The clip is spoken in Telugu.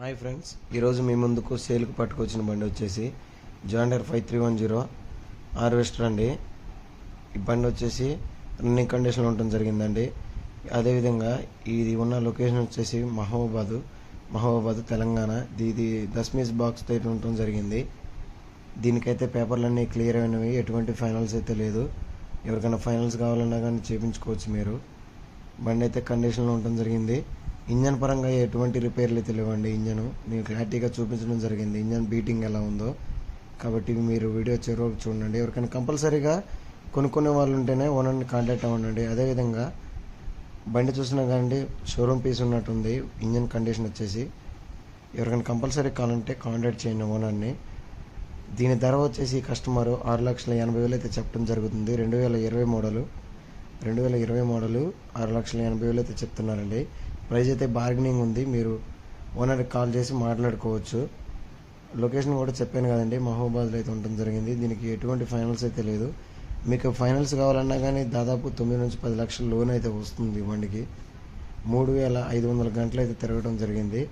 హాయ్ ఫ్రెండ్స్ ఈరోజు మీ ముందుకు సేల్కి పట్టుకొచ్చిన బండి వచ్చేసి Xander five three one zero harvester అండి. ఈ బండి వచ్చేసి రన్నింగ్ కండిషన్లో ఉండటం జరిగిందండి. అదేవిధంగా ఇది ఉన్న లొకేషన్ వచ్చేసి మహబూబాద్ మహబూబాద్ తెలంగాణ. ఇది- దస్మీస్ బాక్స్ అయితే ఉండటం జరిగింది. దీనికైతే పేపర్లన్నీ క్లియర్ అయినవి ఎటువంటి ఫైనల్స్ అయితే లేదు. ఎవరికైనా ఫైనల్స్ కావాలన్నా కానీ చేయించుకోవచ్చు మీరు. బండి అయితే కండిషన్లో ఉండటం జరిగింది. ఇంజన్ పరంగా ఎటువంటి రిపేర్లు అయితే లేవండి. నేను క్లారిటీగా చూపించడం జరిగింది. ఇంజన్ బీటింగ్ ఎలా ఉందో. కాబట్టి మీరు వీడియో చెరువు చూడండి. ఎవరికైనా కంపల్సరీగా కొనుక్కునే వాళ్ళు ఉంటేనే ఓనర్ని కాంటాక్ట్ అవ్వండి. అదేవిధంగా బండి చూసినా కానీ షోరూమ్ పీస్ ఉన్నట్టుంది. ఇంజన్ కండిషన్ వచ్చేసి ఎవరికైనా కంపల్సరీ కావాలంటే కాంటాక్ట్ చేయండి ఓనర్ని దీని ధర వచ్చేసి కస్టమర్ ఆరు లక్షల ఎనభై వేలు అయితే చెప్పడం జరుగుతుంది. రెండు వేల ఇరవై మోడలు. రెండు వేల ఇరవై మోడలు ఆరు లక్షల ఎనభై వేలు అయితే చెప్తున్నారండి. ప్రైస్ అయితే బార్గెనింగ్ ఉంది. మీరు ఓనర్కి కాల్ చేసి మాట్లాడుకోవచ్చు. లొకేషన్ కూడా చెప్పాను కదండి. మహబూబాద్లో అయితే ఉండడం జరిగింది. దీనికి ఎటువంటి ఫైనల్స్ అయితే లేదు. మీకు ఫైనల్స్ కావాలన్నా కానీ దాదాపు తొమ్మిది నుంచి పది లక్షల లోన్ అయితే వస్తుంది బండికి. మూడు వేల ఐదు వందల గంటలు అయితే తిరగడం జరిగింది.